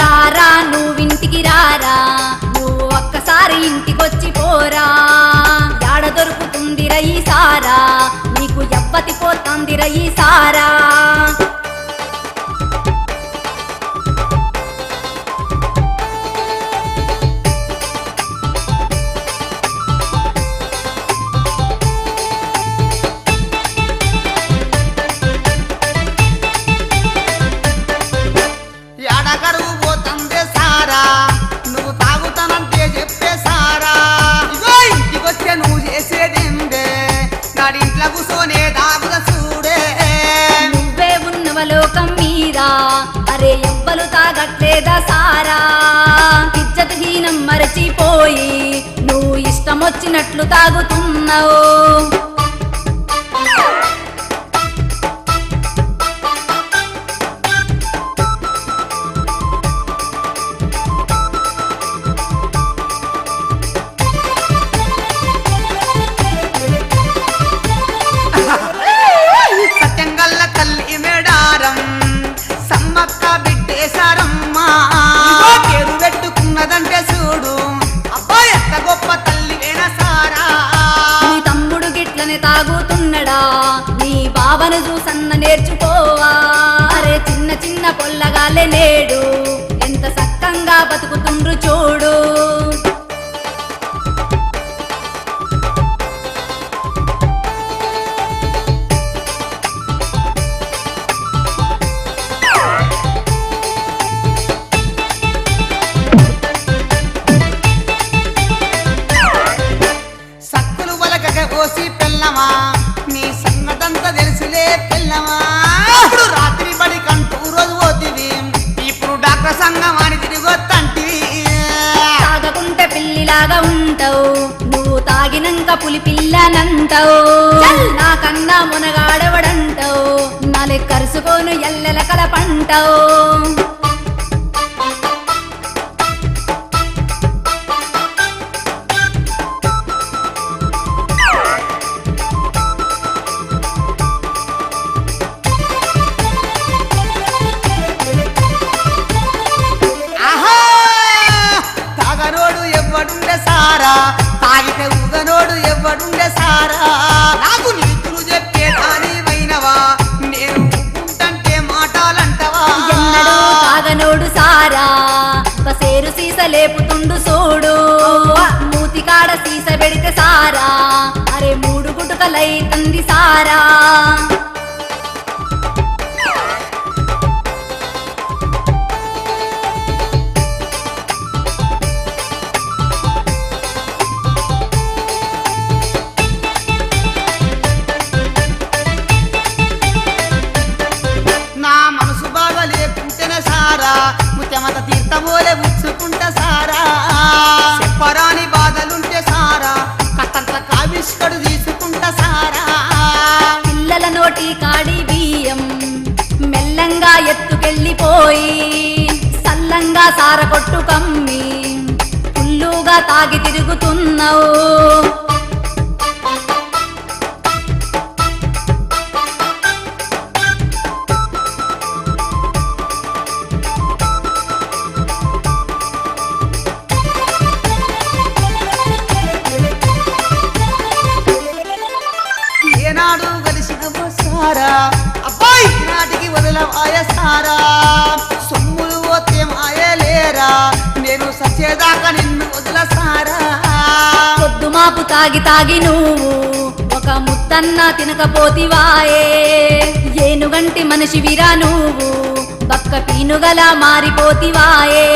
రారా? నువ్వింటికి రారా? నువ్వు ఒక్కసారి ఇంటికొచ్చి పోరా? యాడ దొరుకుతుంది ఈ సారా? నీకు ఎవ్వతి పోతుంది ఈ సారా? పోయి నువ్వు ఇష్టం వచ్చినట్లు తాగుతున్నావు. తమ్ముడు తాగుతున్నడా? నీ బావను చూసన్న నేర్చుకోవా? అరే చిన్న చిన్న పొల్లగాలే నేడు. ఎంత సక్కంగా బతుకుతుండ్రు చూడు. ఉంటావు నువ్వు తాగినంక పులి పిల్లనంటావు నాకన్నా మునగాడవడంటావు? నాలే కరుసుకోను ఎల్లెల కలపంటావు? సీస లేపుతుండు సోడు. మూతికాడ సీస పెడితే సారా. అరే మూడు గుటుకలై తంది సారా. సల్లంగా సార కొట్టు కమ్మి ఫుల్లుగా తాగి తిరుగుతున్నావు. ఏనాడు కలిసిన సారా? అబ్బాయి నాటికి సత్యం ఆయలేరా నేను సచ్చేదాకా నిన్ను వదిలసారా పొద్దు మాపు తాగి తాగి నువ్వు ఒక ముత్తన్నా తినకపోతివాయే. ఏనుగంటి మనిషి విరా నువ్వు పక్క పీనుగలా మారిపోతివాయే.